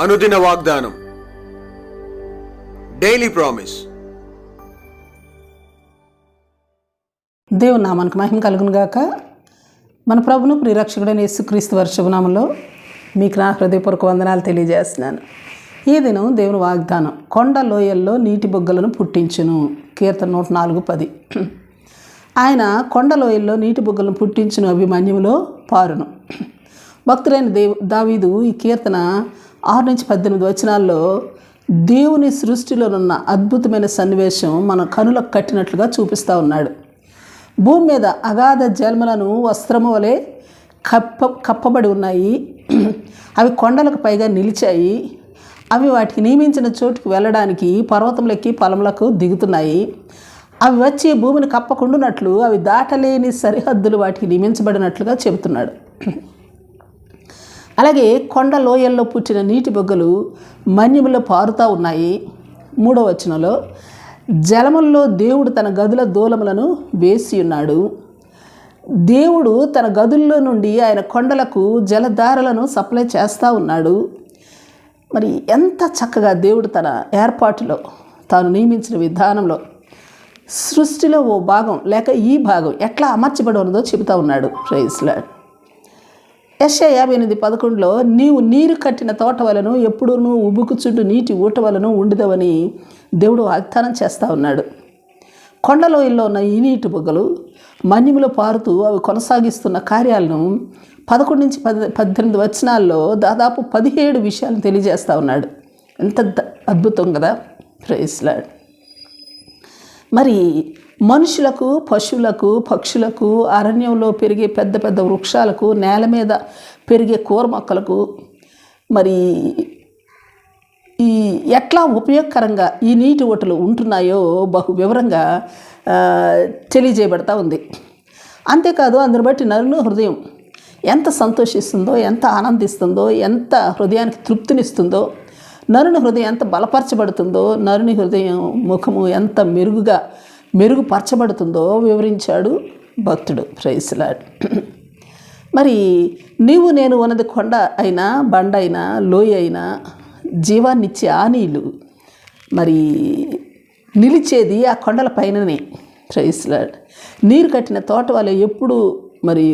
అనుదిన వాగ్దానం. Daily promise దేవుని నామానికి మహిమ కలుగును గాక మన ప్రభును ప్రిరక్షకుడైన యేసుక్రీస్తు వర్షభనామంలో మీకు నా హృదయపూర్వక వందనాలు తెలియజేస్తున్నాను. ఈ దినం దేవుని వాగ్దానం కొండ లోయల్లో నీటి బొగ్గలను పుట్టించును. కీర్తన నూట నాలుగు పది. ఆయన కొండ లోయల్లో నీటి బొగ్గలను పుట్టించును అభిమన్యులో పారును. భక్తులైన దేవు దావీదు ఈ కీర్తన ఆరు నుంచి పద్దెనిమిది వచనాల్లో దేవుని సృష్టిలోనున్న అద్భుతమైన సన్నివేశం మన కనులకు కట్టినట్లుగా చూపిస్తూ ఉన్నాడు. భూమి మీద అగాధ జన్మలను వస్త్రము వలె కప్ప కప్పబడి ఉన్నాయి. అవి కొండలకు పైగా నిలిచాయి. అవి వాటికి నియమించిన చోటుకు వెళ్ళడానికి పర్వతములెక్కి పొలములకు దిగుతున్నాయి. అవి వచ్చి భూమిని కప్పకుండునట్లు అవి దాటలేని సరిహద్దులు వాటికి నియమించబడినట్లుగా చెబుతున్నాడు. అలాగే కొండ లోయల్లో పుట్టిన నీటి బొగ్గలు మన్యములో పారుతూ ఉన్నాయి. మూడో వచనంలో జలముల్లో దేవుడు తన గదుల దూలములను వేసి ఉన్నాడు. దేవుడు తన గదుల్లో నుండి ఆయన కొండలకు జలధారలను సప్లై చేస్తూ ఉన్నాడు. మరి ఎంత చక్కగా దేవుడు తన ఏర్పాటులో తాను నియమించిన విధానంలో సృష్టిలో ఓ భాగం లేక ఈ భాగం ఎట్లా అమర్చబడి ఉన్నదో చెబుతూ ఉన్నాడు. ప్రైస్లాడ్ యెషయా యాభై ఎనిమిది పదకొండులో నీవు నీరు కట్టిన తోట వలను ఎప్పుడూ ఉబుకుచుంటూ నీటి ఊట వలను ఉండదవని దేవుడు వాగ్దానం చేస్తూ ఉన్నాడు. కొండలోయల్లో ఉన్న ఈ నీటి బుగ్గలు మన్యములో పారుతూ అవి కొనసాగిస్తున్న కార్యాలను పదకొండు నుంచి పది పద్దెనిమిది వచనాల్లో దాదాపు పదిహేడు విషయాలను తెలియజేస్తూ ఉన్నాడు. ఎంత ద- అద్భుతం కదా. ప్రైస్లాడ్ మరి మనుషులకు పశువులకు పక్షులకు అరణ్యంలో పెరిగే పెద్ద పెద్ద వృక్షాలకు నేల మీద పెరిగే కూర మొక్కలకు మరి ఈ ఎట్లా ఉపయోగకరంగా ఈ నీటి ఓటలు ఉంటున్నాయో బహు వివరంగా తెలియజేయబడతా ఉంది. అంతేకాదు అందుని బట్టి నరులు హృదయం ఎంత సంతోషిస్తుందో ఎంత ఆనందిస్తుందో ఎంత హృదయానికి తృప్తినిస్తుందో నరుని హృదయం ఎంత బలపరచబడుతుందో నరుని హృదయం ముఖము ఎంత మెరుగుగా మెరుగుపరచబడుతుందో వివరించాడు భక్తుడు. ప్రైస్లాడ్ మరి నీవు నేను ఉన్నది కొండ అయినా బండ అయినా లోయ అయినా జీవాన్నిచ్చే ఆ నీళ్ళు మరి నిలిచేది ఆ కొండల పైననే. ప్రైస్లాడ్ నీరు కట్టిన తోట వాళ్ళు ఎప్పుడు మరి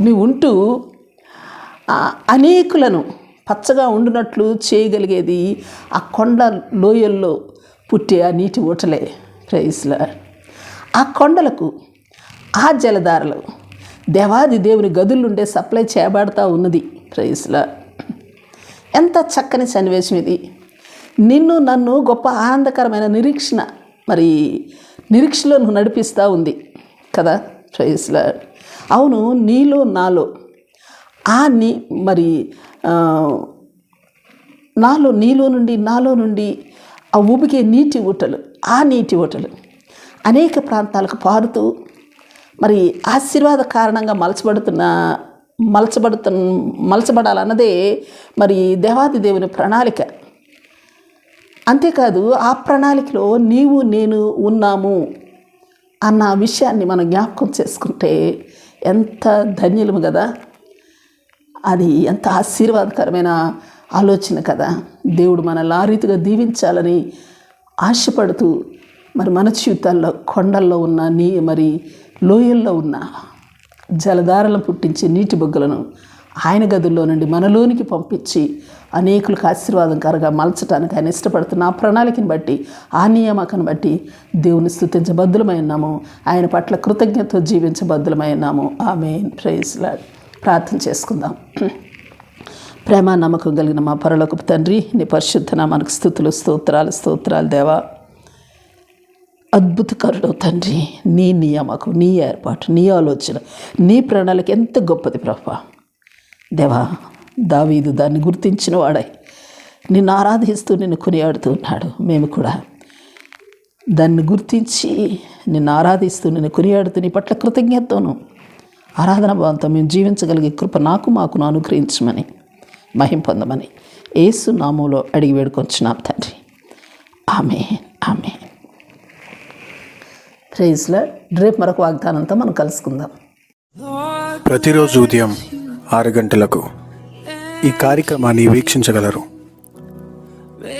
నీవు ఉంటూ అనేకులను పచ్చగా ఉండినట్లు చేయగలిగేది ఆ కొండ లోయల్లో పుట్టే ఆ నీటి ఊటలే. ప్రైస్లా ఆ కొండలకు ఆ జలధారలు దేవాది దేవుని గదులుండే సప్లై చేయబడతా ఉన్నది. ప్రైస్లా ఎంత చక్కని సన్నివేశం ఇది. నిన్ను నన్ను గొప్ప ఆనందకరమైన నిరీక్షణ మరి నిరీక్షలో నువ్వు నడిపిస్తూ ఉంది కదా? ప్రైస్లా అవును నీలో నాలో ఆ నీ మరి నాలో నీలో నుండి నాలో నుండి ఆ ఊబికే నీటి ఊటలు ఆ నీటి ఊటలు అనేక ప్రాంతాలకు పారుతూ మరి ఆశీర్వాద కారణంగా మలచబడుతున్న మలచబడుతు మలచబడాలన్నదే మరి దేవాది దేవుని ప్రణాళిక. అంతేకాదు ఆ ప్రణాళికలో నీవు నేను ఉన్నాము అన్న విషయాన్ని మనం జ్ఞాపకం చేసుకుంటే ఎంత ధన్యులము కదా. అది ఎంత ఆశీర్వాదకరమైన ఆలోచన కదా. దేవుడు మనల్ని ఆ రీతిగా దీవించాలని ఆశపడుతూ మరి మన జీవితాల్లో కొండల్లో ఉన్న నీ మరి లోయల్లో ఉన్న జలధారలను పుట్టించే నీటి బొగ్గలను ఆయన గదుల్లో నుండి మనలోనికి పంపించి అనేకులకు ఆశీర్వాదకరంగా మలచడానికి ఆయన ఇష్టపడుతున్న ఆ ప్రణాళికను బట్టి ఆ నియామకను బట్టి దేవుని స్థుతించబద్దులమై ఉన్నాము. ఆయన పట్ల కృతజ్ఞతతో జీవించబద్దులమై ఉన్నాము. ఆమె ప్రైజ్లా ప్రార్థన చేసుకుందాం. ప్రేమ నమ్మకం కలిగిన మా పరలోకపు తండ్రి నీ పరిశుద్ధ మనకు స్థుతులు స్తోత్రాలు స్తోత్రాలు దేవా. అద్భుతకరుడు తండ్రి నీ నియామకు నీ ఏర్పాటు నీ ఆలోచన నీ ప్రణాళిక ఎంత గొప్పది ప్రభా. దేవా దావీదు దాన్ని గుర్తించిన వాడై నిన్ను ఆరాధిస్తూ నిన్ను కొనియాడుతూ ఉన్నాడు. మేము కూడా దాన్ని గుర్తించి నిన్ను ఆరాధిస్తూ నిన్ను కొనియాడుతూ నీ పట్ల కృతజ్ఞతను ఆరాధన భావంతో మేము జీవించగలిగే కృప నాకు మాకును అనుగ్రహించమని మహిం పొందమని ఏసు నామంలో అడిగి వేడుకొచ్చినాం తండ్రి. ఆమె ఆమె ప్రైజ్లో రేపు మరొక వాగ్దానంతో మనం కలుసుకుందాం. ప్రతిరోజు ఉదయం ఆరు గంటలకు ఈ కార్యక్రమాన్ని వీక్షించగలరు.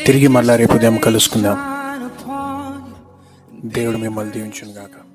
తిరిగి మళ్ళా రేపు ఉదయం కలుసుకుందాం. దేవుడు మిమ్మల్ని దీవించును గాక